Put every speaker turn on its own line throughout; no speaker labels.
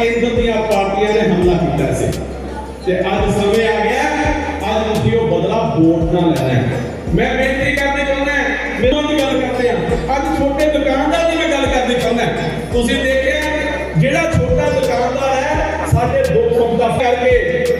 ਕੇਂਦਰ ਦੀਆਂ ਪਾਰਟੀਆਂ ਨੇ ਹਮਲਾ ਕੀਤਾ ਸੀ। ਤੇ ਅੱਜ ਸਮੇਂ ਆ ਗਿਆ, ਅੱਜ ਤੁਸੀਂ ਉਹ ਬਦਲਾ ਵੋਟ ਨਾਲ ਲੈਣਾ ਹੈ। ਮੈਂ ਬੇਨਤੀ ਕਰਨੀ ਚਾਹੁੰਦਾ ਮੇਰੋਂ ਦੀ ਗੱਲ ਕਰਦੇ ਆ ਅੱਜ ਛੋਟੇ ਦੁਕਾਨਦਾਰ ਦੀ ਮੈਂ ਗੱਲ ਕਰਨੀ ਚਾਹੁੰਦਾ ਤੁਸੀਂ ਦੇਖਿਆ, ਜਿਹੜਾ ਛੋਟਾ ਦੁਕਾਨਦਾਰ ਹੈ, ਸਾਡੇ ਦੋ
ਸੁੱਖ ਦਾ ਕਰਕੇ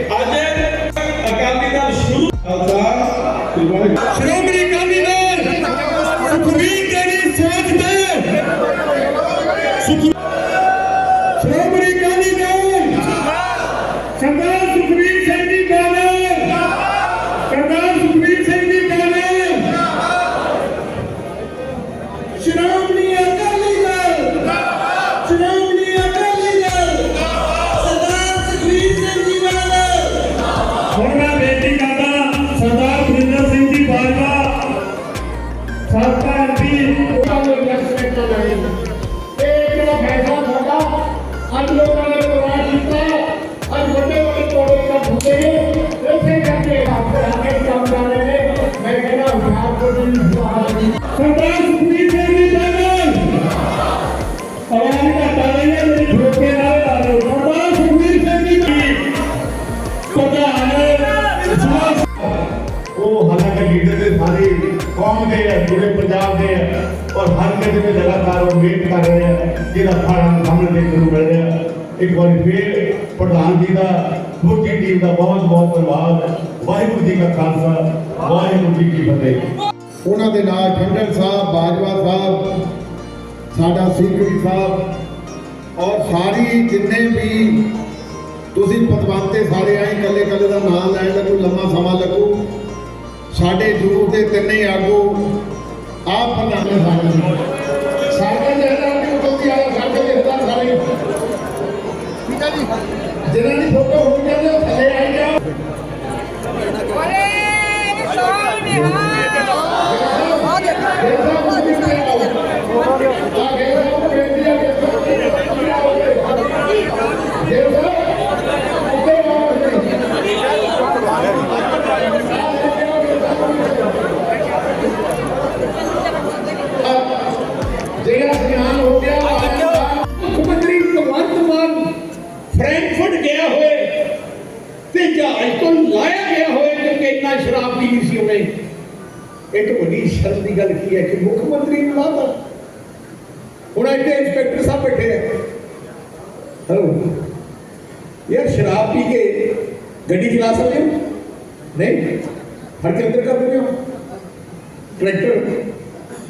ਲੀਡਰ ਕੌਮ ਦੇ ਆ, ਪੂਰੇ ਪੰਜਾਬ ਦੇ ਆ, ਔਰ ਹਰ ਕਿਸੇ ਦੇ ਲਗਾਤਾਰ ਉਹ ਵੇਟ ਕਰ ਰਹੇ ਆ, ਜਿਹਦਾ ਫਲ ਸਾਹਮਣੇ ਦੇਖਣ ਨੂੰ ਮਿਲ ਰਿਹਾ ਇੱਕ ਵਾਰ ਫੇਰ ਪ੍ਰਧਾਨ ਜੀ ਦਾ ਪੂਰੀ ਟੀਮ ਦਾ ਬਹੁਤ ਬਹੁਤ ਧੰਨਵਾਦ। ਵਾਹਿਗੁਰੂ ਜੀ ਕਾ ਖਾਲਸਾ, ਵਾਹਿਗੁਰੂ ਜੀ ਕੀ ਫਤਿਹ।
ਉਹਨਾਂ ਦੇ ਨਾਲ ਠੰਡਰ ਸਾਹਿਬ, ਬਾਜਵਾ ਸਾਹਿਬ, ਸਾਡਾ ਸੀਕਰੀ ਸਾਹਿਬ, ਔਰ ਸਾਰੀ ਜਿੰਨੇ ਵੀ ਤੁਸੀਂ ਪਤਵੰਤੇ ਸਾਰੇ ਆਏ, ਇਕੱਲੇ ਇਕੱਲੇ ਦਾ ਨਾਮ ਲੈਣ ਲੱਗੂ ਲੰਮਾ ਸਮਾਂ ਲੱਗੂ। ਸਾਡੇ ਜੂਰ ਦੇ ਤਿੰਨੇ ਆਗੂ ਆਪ ਪ੍ਰਧਾਨ ਸਾਡੇ ਸਾਡੇ ਜਿਹੜਾ ਵੀ ਉਦੋਂ ਆਇਆ ਸਾਡੇ ਦੇ ਹੱਥਾਂ ਸਾਰੇ। ਠੀਕ ਹੈ ਜੀ? ਜਿਹਨਾਂ ਦੀ ਫੋਟੋ ਹੋਣੀ ਚਾਹੀਦੀ ਉਹ ਥੱਲੇ ਆਈ ਜਾਓ ਜਿਹੜਾ
ਸ਼ਰਮ ਦੀ ਗੱਲ ਕੀ ਹੈ ਕਿ ਮੁੱਖ ਮੰਤਰੀ ਨੂੰ ਲਾਤਾ ਹੁਣ ਇੱਥੇ ਇੰਸਪੈਕਟਰ ਸਾਹਿਬ ਬੈਠੇ ਆ ਹਲੋ ਯਾਰ ਸ਼ਰਾਬ ਪੀ ਕੇ ਗੱਡੀ ਚਲਾ ਸਕਦੇ ਹੋ ਨਹੀਂ ਫੜ ਕੇ ਅੰਦਰ ਕਰ ਦਿੰਦੇ ਹੋ ਟਰੈਕਟਰ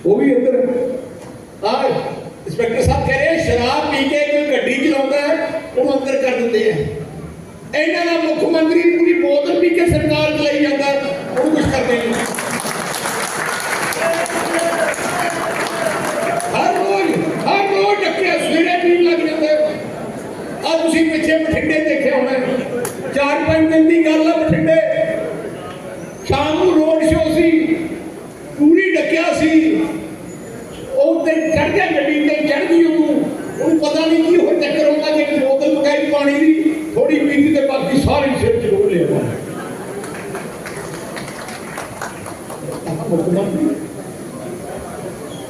ਉਹ ਵੀ ਅੰਦਰ ਆ ਇੰਸਪੈਕਟਰ ਸਾਹਿਬ ਕਹਿ ਰਹੇ ਸ਼ਰਾਬ ਪੀ ਕੇ ਕੋਈ ਗੱਡੀ ਚਲਾਉਂਦਾ ਹੈ ਉਹਨੂੰ ਅੰਦਰ ਕਰ ਦਿੰਦੇ ਆ ਇਹਨਾਂ ਦਾ ਮੁੱਖ ਮੰਤਰੀ ਪੂਰੀ ਬੋਤਲ ਪੀ ਕੇ ਸਰਕਾਰ ਚਲਾਈ ਜਾਂਦਾ ਉਹਨੂੰ ਕੁਝ ਕਰਦੇ ਨਹੀਂ ਹਰ ਰੋਜ਼ ਹਰ ਰੋਜ਼ ਟੱਕਿਆ ਸਵੇਰੇ ਪੀਣ ਲੱਗ ਜਾਂਦੇ ਆ ਤੁਸੀਂ ਪਿੱਛੇ ਬਠਿੰਡੇ ਦੇਖਿਆ ਹੋਣਾ ਚਾਰ ਪੰਜ ਦਿਨ ਦੀ ਗੱਲ ਆ ਬਠਿੰਡੇ ਸ਼ਾਮ ਨੂੰ ਰੋਡ ਸ਼ੋ ਸੀ ਪੂਰੀ ਡੱਕਿਆ ਸੀ ਉਹ ਤੇ ਚੜ ਗਿਆ ਗੱਡੀ ਤੇ ਚੜ ਗਈ ਉਹਨੂੰ ਉਹਨੂੰ ਪਤਾ ਨਹੀਂ ਕੀ ਹੋ ਚੱਕਰ ਹੁੰਦਾ ਕਿ ਬੋਤਲ ਮਗਾਈ ਪਾਣੀ ਦੀ ਥੋੜੀ ਪੀਤੀ ਤੇ ਬਾਕੀ ਸਾਰੀ ਸਿਰ ਚ ਰੋੜ ਲਿਆ।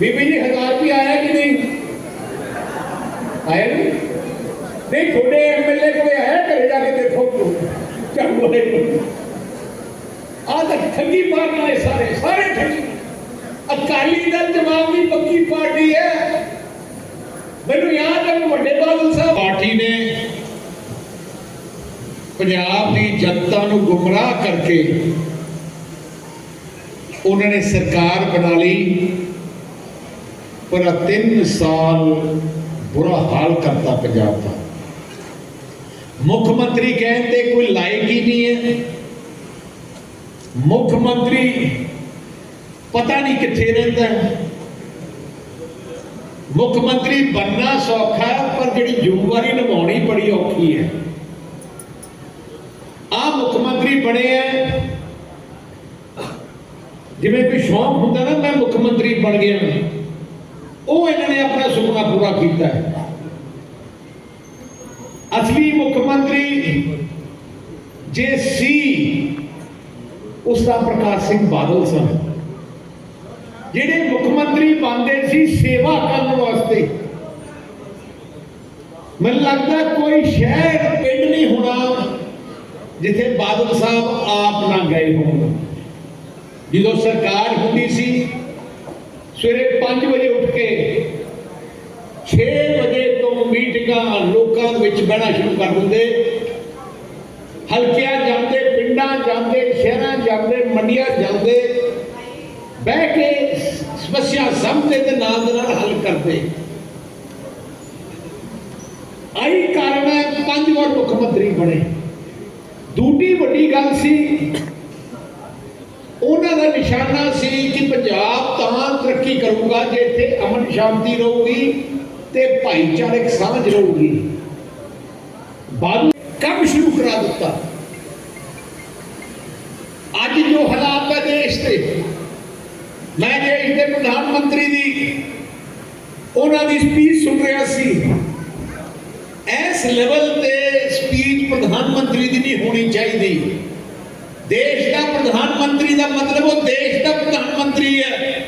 ਬੀਬੀ ਜੀ, ਹਜ਼ਾਰ ਰੁਪਏ ਆਇਆ ਕਿ ਨਹੀਂ? ਆਇਆ ਨਹੀਂ? ਨਹੀਂ, ਤੁਹਾਡੇ ਐਮਐਲਏ ਕੋਲੇ ਆਇਆ, ਘਰੇ ਜਾ ਕੇ ਦੇਖੋ ਚੱਲ ਬੋਲੇ ਆ ਤਾਂ ਠੱਗੀ ਮਾਰਨ ਸਾਰੇ ਸਾਰੇ ਠੱਗੀ। ਅਕਾਲੀ ਦਲ ਜਵਾਬ ਦੀ ਪੱਕੀ ਪਾਰਟੀ ਹੈ। ਮੈਨੂੰ ਯਾਦ ਹੈ ਵੱਡੇ ਬਾਦਲ ਸਾਹਿਬ
ਪਾਰਟੀ ਨੇ ਪੰਜਾਬ ਦੀ ਜਨਤਾ ਨੂੰ ਗੁੰਮਰਾਹ ਕਰਕੇ ਉਹਨਾਂ ਨੇ ਸਰਕਾਰ ਬਣਾ ਲਈ ਪਰ ਆਹ ਤਿੰਨ ਸਾਲ ਬੁਰਾ ਹਾਲ ਕਰਤਾ ਪੰਜਾਬ ਦਾ। ਮੁੱਖ ਮੰਤਰੀ ਕਹਿਣ ਤੇ ਕੋਈ ਲਾਇਕ ਹੀ ਨਹੀਂ ਹੈ। ਮੁੱਖ ਮੰਤਰੀ ਪਤਾ ਨਹੀਂ ਕਿੱਥੇ ਰਹਿੰਦਾ ਮੁੱਖ ਮੰਤਰੀ ਬੰਨਾ ਸੌਖਾ ਹੈ, ਪਰ ਜਿਹੜੀ ਜ਼ਿੰਮੇਵਾਰੀ ਨਿਭਾਉਣੀ ਬੜੀ ਔਖੀ ਹੈ। ਆ ਮੁੱਖ ਮੰਤਰੀ ਬਣੇ ਆ ਜਿਵੇਂ ਕੋਈ ਸ਼ੌਂਕ ਹੁੰਦਾ ਨਾ ਮੈਂ ਮੁੱਖ ਮੰਤਰੀ ਬਣ ਗਿਆ। ਉਹ ਇਹਨਾਂ ਨੇ ਆਪਣਾ ਸੁਪਨਾ ਪੂਰਾ ਕੀਤਾ ਹੈ। ਅਸਲੀ ਮੁੱਖ ਮੰਤਰੀ ਜੇ ਸੀ ਉਸ ਦਾ ਪ੍ਰਕਾਸ਼ ਸਿੰਘ ਬਾਦਲ ਸਨ। ਜਿਹੜੇ ਮੁੱਖ ਮੰਤਰੀ ਬਣਦੇ ਸੀ ਸੇਵਾ ਕਰਨ ਵਾਸਤੇ। ਮੈਨੂੰ ਲੱਗਦਾ ਕੋਈ ਸ਼ਹਿਰ, ਪਿੰਡ ਨਹੀਂ ਹੋਣਾ ਜਿੱਥੇ ਬਾਦਲ ਸਾਹਿਬ ਆਪ ਨਾ ਗਏ ਹੋਣ।
ਜਦੋਂ ਸਰਕਾਰ ਹੁੰਦੀ ਸੀ, ਸਵੇਰੇ 5 ਵਜੇ ਉੱਠ ਕੇ 6 ਵਜੇ ਤੋਂ ਮੀਟਿੰਗਾਂ ਲੋਕਾਂ ਦੇ ਵਿੱਚ ਬਹਿਣਾ ਸ਼ੁਰੂ ਕਰ ਦਿੰਦੇ। ਹਲਕਿਆਂ ਜਾਂਦੇ, ਪਿੰਡਾਂ ਜਾਂਦੇ, ਸ਼ਹਿਰਾਂ ਜਾਂਦੇ, ਮੰਡੀਆਂ ਜਾਂਦੇ। ਬਹਿ ਕੇ ਸਮੱਸਿਆ ਸਮਝਦੇ ਤੇ ਨਾਲ ਦੇ ਨਾਲ ਹੱਲ ਕਰਦੇ। ਆਈ ਕਾਰਨ ਹੈ, ਪੰਜ ਵਾਰ ਮੁੱਖ ਮੰਤਰੀ ਬਣੇ। ਦੂਜੀ ਵੱਡੀ ਗੱਲ ਸੀ, ਉਹਨਾਂ ਦਾ ਨਿਸ਼ਾਨਾ ਸੀ ਕਿ ਪੰਜਾਬ ਤਾਂ ਤਰੱਕੀ ਕਰੂਗਾ ਜੇ ਇੱਥੇ ਅਮਨ ਸ਼ਾਂਤੀ ਰਹੂਗੀ ਤੇ ਭਾਈਚਾਰਕ ਸਾਂਝ ਰਹੂਗੀ। ਬਾਅਦ ਕੰਮ ਸ਼ੁਰੂ ਕਰਾ ਦਿੱਤਾ ਅੱਜ ਜੋ ਹਾਲਾਤ ਹੈ ਦੇਸ਼ ਦੇ ਮੈਂ ਦੇਸ਼ ਦੇ ਪ੍ਰਧਾਨ ਮੰਤਰੀ ਦੀ ਉਹਨਾਂ ਦੀ ਸਪੀਚ ਸੁਣ ਰਿਹਾ ਸੀ, ਇਸ ਲੈਵਲ ਤੇ ਸਪੀਚ ਪ੍ਰਧਾਨ ਮੰਤਰੀ ਦੀ ਨਹੀਂ ਹੋਣੀ ਚਾਹੀਦੀ। ਦੇਸ਼ ਦਾ ਪ੍ਰਧਾਨ ਮੰਤਰੀ ਦਾ ਮਤਲਬ ਉਹ ਦੇਸ਼ ਦਾ ਪ੍ਰਧਾਨ ਮੰਤਰੀ ਹੈ।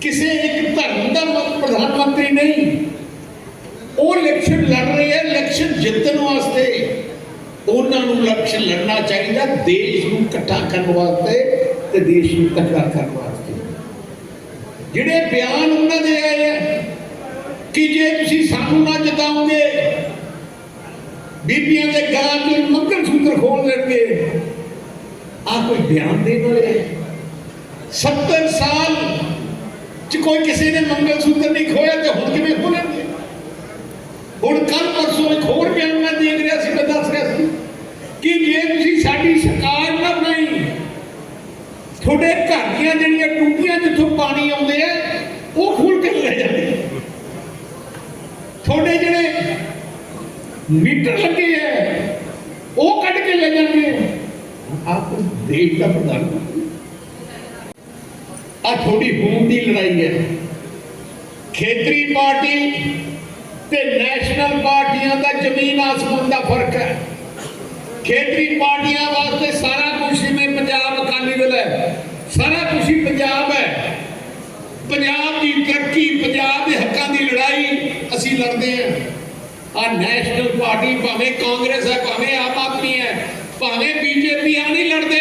ਕਿਸੇ ਇੱਕ ਧਰਮ ਦਾ ਪ੍ਰਧਾਨ ਮੰਤਰੀ ਨਹੀਂ। ਉਹ ਇਲੈਕਸ਼ਨ ਲੜ ਰਹੇ ਹੈ ਇਲੈਕਸ਼ਨ ਜਿੱਤਣ ਵਾਸਤੇ। ਉਹਨਾਂ ਨੂੰ ਇਲੈਕਸ਼ਨ ਲੜਨਾ ਚਾਹੀਦਾ, ਦੇਸ਼ ਨੂੰ ਇਕੱਠਾ ਕਰਨ ਵਾਸਤੇ ਤੇ ਦੇਸ਼ ਨੂੰ ਤਕੜਾ ਕਰਨ ਵਾਸਤੇ। ਜਿਹੜੇ ਬਿਆਨ ਉਹਨਾਂ ਦੇ ਆਏ ਹੈ ਕਿ ਜੇ ਤੁਸੀਂ ਸਾਨੂੰ ਨਾ ਜਿਤਾਓਗੇ ਬੀਬੀਆਂ ਦੇ ਗਲਾਂ 'ਚ ਮੰਗਲ ਸੂਤਰ ਖੋਲ ਦੇਣਗੇ। ਆ ਕੋਈ ਬਿਆਨ ਦੇਣ ਵਾਲੇ ਹੈ 70 ਸਾਲ ਚ ਕੋਈ ਕਿਸੇ ਨੇ ਮੰਗਲ ਸੂਤਰ ਨਹੀਂ ਖੋਇਆ ਤੇ ਹੁਣ ਕਿਵੇਂ ਖੋਲਣਗੇ? ਹੁਣ ਕੱਲ ਪਰਸੋਂ ਇੱਕ ਹੋਰ ਬਿਆਨ ਮੈਂ ਦੇਖ ਰਿਹਾ ਸੀ, ਮੈਂ ਦੱਸ ਰਿਹਾ ਸੀ ਕਿ ਜੇ ਤੁਸੀਂ ਸਾਡੀ ਸਰਕਾਰ ਨਾ ਬਣਾਈ ਤੁਹਾਡੇ ਘਰ ਦੀਆਂ ਜਿਹੜੀਆਂ ਟੂਟੀਆਂ ਜਿੱਥੋਂ ਪਾਣੀ ਆਉਂਦੇ ਆ, ਉਹ ਖੁੱਲ ਕੇ ਲੈ ਜਾਂਦੇ ਤੁਹਾਡੇ ਜਿਹੜੇ ਮੀਟਰ ਲੱਗੇ ਆ, ਉਹ ਕੱਢ ਕੇ ਲੈ ਜਾਂਦੇ ਆਪ ਦੇਸ਼ ਦਾ ਪ੍ਰਧਾਨ। ਮੰਤਰੀ ਆ ਥੋੜੀ ਖੂਨ ਦੀ ਲੜਾਈ ਹੈ ਖੇਤਰੀ ਪਾਰਟੀ ਤੇ ਨੈਸ਼ਨਲ ਪਾਰਟੀਆਂ ਦਾ ਜ਼ਮੀਨ ਆਸਮਾਨ ਦਾ ਫ਼ਰਕ ਹੈ। ਖੇਤਰੀ ਪਾਰਟੀਆਂ ਵਾਸਤੇ ਸਾਰਾ ਕੁਝ ਜਿਵੇਂ ਪੰਜਾਬ ਸਾਰਾ ਕੁਝ ਹੀ ਪੰਜਾਬ ਹੈ। ਪੰਜਾਬ ਦੀ ਤਰੱਕੀ, ਪੰਜਾਬ ਦੇ ਹੱਕਾਂ ਦੀ ਲੜਾਈ ਅਸੀਂ ਲੜਦੇ ਹਾਂ। ਆ ਨੈਸ਼ਨਲ ਪਾਰਟੀ ਭਾਵੇਂ ਕਾਂਗਰਸ ਹੈ, ਭਾਵੇਂ ਆਮ ਆਦਮੀ ਹੈ, ਭਾਵੇਂ ਬੀਜੇਪੀ ਆ ਨਹੀਂ ਲੜਦੇ।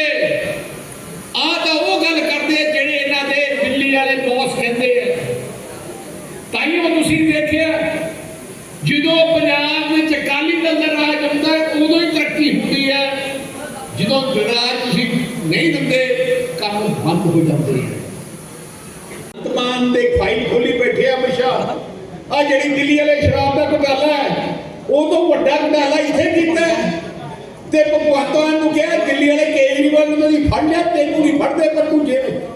ਆ ਤਾਂ ਉਹ ਗੱਲ ਕਰਦੇ ਆ ਜਿਹੜੇ ਇਹਨਾਂ ਦੇ ਦਿੱਲੀ ਵਾਲੇ ਬੌਸ ਕਹਿੰਦੇ ਆ ਤਾਈਓ ਤੁਸੀਂ ਦੇਖਿਆ ਜਦੋਂ ਪੰਜਾਬ ਵਿੱਚ ਅਕਾਲੀ ਦਲ ਦਾ ਰਾਜ ਹੁੰਦਾ ਹੈ ਉਦੋਂ ਹੀ ਤਰੱਕੀ ਹੁੰਦੀ ਹੈ ਜਦੋਂ ਰਾਜ ਤੁਸੀਂ ਨਹੀਂ ਦਿੰਦੇ ਕੰਮ ਬੰਦ ਹੋ ਜਾਂਦੇ ਹੈ ਤਮਾਨ ਦੇ ਫਾਈਲ ਖੋਲੀ ਬੈਠੇ ਆ ਮਸ਼ਾ ਆ ਜਿਹੜੀ ਦਿੱਲੀ ਵਾਲੇ ਸ਼ਰਾਬ ਦਾ ਘੁਟਾਲਾ ਹੈ, ਉਹ ਤੋਂ ਵੱਡਾ ਘੁਟਾਲਾ ਇੱਥੇ ਕੀਤਾ ਤੇ ਭਗਵੰਤ ਮਾਨ ਨੂੰ ਕਿਹਾ, ਦਿੱਲੀ ਵਾਲੇ ਕੇਜਰੀਵਾਲ ਨੂੰ ਨਹੀਂ ਫੜ ਲਿਆ, ਤੈਨੂੰ ਨਹੀਂ ਫੜਦੇ, ਪਰ ਤੂੰ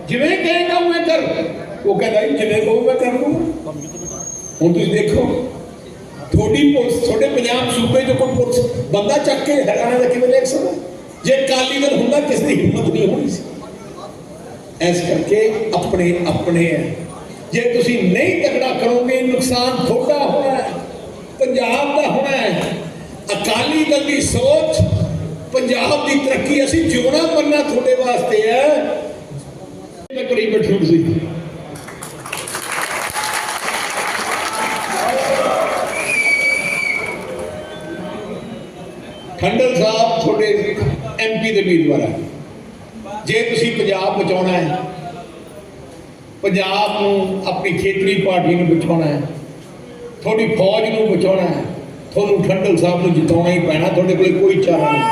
ਜਿਵੇਂ ਕਹੇਗਾ ਉਵੇਂ ਕਰ। ਉਹ ਕਹਿੰਦਾ ਜਿਵੇਂ ਕਹੂੰ ਮੈਂ ਕਰ ਦੂੰਗਾ ਹੁਣ ਤੁਸੀਂ ਦੇਖੋ ਥੋੜੀ ਪੁਲਿਸ, ਤੁਹਾਡੇ ਪੰਜਾਬ ਸੂਬੇ 'ਚ ਕੋਈ ਪੁਲਿਸ ਬੰਦਾ ਚੱਕ ਕੇ ਹਰਿਆਣਾ ਦਾ ਕਿਵੇਂ ਦੇਖ ਸਕਦਾ? ਜੇ ਕਾਲੀ ਦਲ ਹੁੰਦਾ, ਕਿਸ ਦੀ ਹਿੰਮਤ ਨਹੀਂ ਹੋਣੀ ਸੀ। ਇਸ ਕਰਕੇ ਆਪਣੇ ਆਪਣੇ ਹੈ। ਜੇ ਤੁਸੀਂ ਨਹੀਂ ਤਕੜਾ ਕਰੋਗੇ, ਨੁਕਸਾਨ ਤੁਹਾਡਾ ਹੋਣਾ ਹੈ, ਪੰਜਾਬ ਦਾ ਹੋਣਾ ਹੈ। ਅਕਾਲੀ ਦਲ ਦੀ ਸੋਚ, ਪੰਜਾਬ ਦੀ ਤਰੱਕੀ, ਅਸੀਂ ਜਿਉਣਾ ਮਰਨਾ ਤੁਹਾਡੇ ਵਾਸਤੇ ਹੈ। ਮੈਂ ਕਰੀ ਬੈਠੇ ਤੁਸੀਂ ਖੰਡਲ ਸਾਹਿਬ ਤੁਹਾਡੇ ਐਮਪੀ ਦੇ ਉਮੀਦਵਾਰ ਹੈ। ਜੇ ਤੁਸੀਂ ਪੰਜਾਬ ਬਚਾਉਣਾ ਹੈ, ਪੰਜਾਬ ਨੂੰ ਆਪਣੀ ਖੇਤਰੀ ਪਾਰਟੀ ਨੂੰ ਬਚਾਉਣਾ ਹੈ, ਤੁਹਾਡੀ ਫੌਜ ਨੂੰ ਬਚਾਉਣਾ ਹੈ, ਤੁਹਾਨੂੰ ਠੰਡਲ ਸਾਹਿਬ ਨੂੰ ਜਿਤਾਉਣਾ ਹੀ ਪੈਣਾ, ਤੁਹਾਡੇ ਕੋਲ ਕੋਈ ਚਾਰਾ ਨਹੀਂ।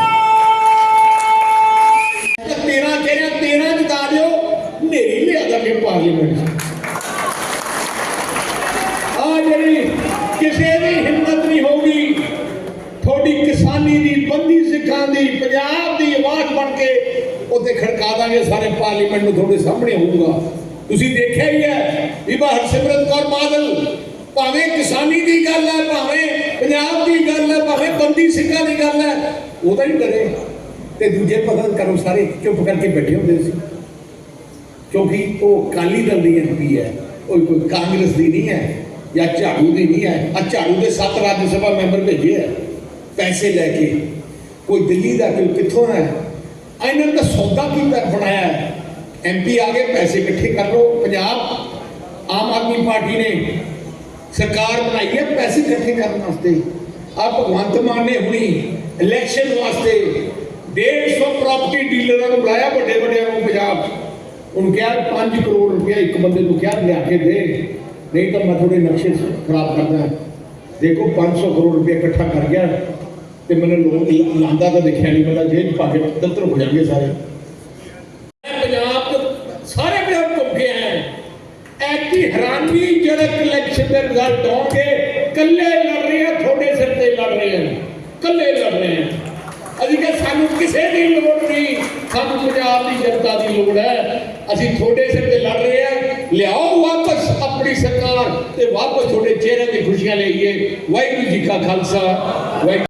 13 ਕਹਿ ਰਿਹਾ 13 ਜਿਤਾ ਦਿਓ ਨੇਰੀ ਲਿਆ ਦਾਂਗੇ ਪਾਰਲੀਮੈਂਟ ਆ ਜਿਹੜੀ ਕਿਸੇ ਦੀ ਹਿੰਮਤ ਨਹੀਂ ਹੋਊਗੀ, ਤੁਹਾਡੀ ਕਿਸਾਨੀ ਦੀ ਬੰਦੀ ਸਿੱਖਾਂ ਦੀ ਪੰਜਾਬ ਉੱਥੇ ਖੜਕਾ ਦਾਂਗੇ, ਸਾਰੇ ਪਾਰਲੀਮੈਂਟ ਨੂੰ ਤੁਹਾਡੇ ਸਾਹਮਣੇ ਹੋਊਗਾ ਤੁਸੀਂ ਦੇਖਿਆ ਹੀ ਹੈ ਵੀ ਹਰਸਿਮਰਤ ਕੌਰ ਬਾਦਲ, ਭਾਵੇਂ ਕਿਸਾਨੀ ਦੀ ਗੱਲ ਹੈ, ਭਾਵੇਂ ਪੰਜਾਬ ਦੀ ਗੱਲ ਹੈ, ਭਾਵੇਂ ਬੰਦੀ ਸਿੰਘਾਂ ਦੀ ਗੱਲ ਹੈ, ਉਹਦਾ ਹੀ ਡਰੇ। ਤੇ ਦੂਜੇ ਪਸੰਦ ਕਰੋ ਸਾਰੇ ਚੁੱਪ ਕਰਕੇ ਬੈਠੇ ਹੁੰਦੇ ਸੀ। ਕਿਉਂਕਿ ਉਹ ਕਾਲੀ ਦਲ ਦੀ ਐਮਪੀ ਹੈ, ਉਹ ਕੋਈ ਕਾਂਗਰਸ ਦੀ ਨਹੀਂ ਹੈ, ਜਾਂ ਝਾੜੂ ਦੀ ਨਹੀਂ ਹੈ। ਆ ਝਾੜੂ ਦੇ ਸੱਤ ਰਾਜ ਸਭਾ ਮੈਂਬਰ ਭੇਜੇ ਹੈ, ਪੈਸੇ ਲੈ ਕੇ। ਕੋਈ ਦਿੱਲੀ ਦਾ ਕੋਈ ਕਿੱਥੋਂ ਹੈ? ਇਹਨਾਂ ਨੇ ਤਾਂ ਸੌਦਾ ਕੀਤਾ ਬਣਾਇਆ ਹੈ? ਐਮਪੀ ਆ ਗਏ, ਪੈਸੇ ਇਕੱਠੇ ਕਰ ਲਓ। ਪੰਜਾਬ, ਆਮ ਆਦਮੀ ਪਾਰਟੀ ਨੇ ਸਰਕਾਰ ਬਣਾਈ ਹੈ, ਪੈਸੇ ਇਕੱਠੇ ਕਰਨ ਵਾਸਤੇ। ਆ ਭਗਵੰਤ ਮਾਨ ਨੇ ਹੁਣੀ ਇਲੈਕਸ਼ਨ ਵਾਸਤੇ 150 ਪ੍ਰਾਪਰਟੀ ਡੀਲਰਾਂ ਨੂੰ ਬੁਲਾਇਆ, ਵੱਡੇ ਵੱਡਿਆਂ ਨੂੰ ਪੰਜਾਬ 'ਚ। ਉਹਨੂੰ ਕਿਹਾ 5 ਕਰੋੜ ਰੁਪਇਆ ਇੱਕ ਬੰਦੇ ਨੂੰ ਕਿਹਾ, ਲਿਆ ਕੇ ਦੇ। ਨਹੀਂ ਤਾਂ ਮੈਂ ਥੋੜੇ ਨਕਸ਼ੇ ਖਰਾਬ ਕਰਦਾ। ਦੇਖੋ 500 ਕਰੋੜ ਰੁਪਇਆ ਇਕੱਠਾ ਕਰ ਗਿਆ। ਤੇ ਮੈਨੂੰ ਲੋਕ ਲਾਂਦਾ ਤਾਂ ਦੇਖਿਆ ਨਹੀਂ ਪਤਾ ਜੇਲ੍ਹ 'ਚ ਪਾ ਕੇ ਦਫ਼ਤਰ ਹੋ ਜਾਣਗੇ ਸਾਰੇ। ਪੰਜਾਬ ਸਾਰੇ ਪੰਜਾਬ ਘੁੰਮ ਕੇ ਆਇਆ ਐਤੀ ਹੈਰਾਨਗੀ ਜਿਹੜੇ ਇਲੈਕਸ਼ਨ ਦੇ ਰਿਜ਼ਲਟ ਆਉਣਗੇ। ਕੱਲੇ ਲੜ ਰਹੇ ਆ, ਤੁਹਾਡੇ ਸਿਰ ਤੇ ਲੜ ਰਹੇ ਆ। ਕੱਲੇ ਲੜ ਰਹੇ ਆ। ਅਸੀਂ ਕਿ ਸਾਨੂੰ ਕਿਸੇ ਦੀ ਲੋੜ ਨਹੀਂ। ਸਾਨੂੰ ਪੰਜਾਬ ਦੀ ਜਨਤਾ ਦੀ ਲੋੜ ਹੈ। ਅਸੀਂ ਤੁਹਾਡੇ ਸਿਰ ਤੇ ਲੜ ਰਹੇ ਆ। ਲਿਆਓ ਵਾਪਸ ਆਪਣੀ ਸਰਕਾਰ ਤੇ ਵਾਪਸ ਤੁਹਾਡੇ ਚਿਹਰੇ ਦੀ ਖੁਸ਼ੀਆਂ ਲਈਏ। ਵਾਹਿਗੁਰੂ ਜੀ ਕਾ ਖਾਲਸਾ, ਵਾਹਿਗੁਰੂ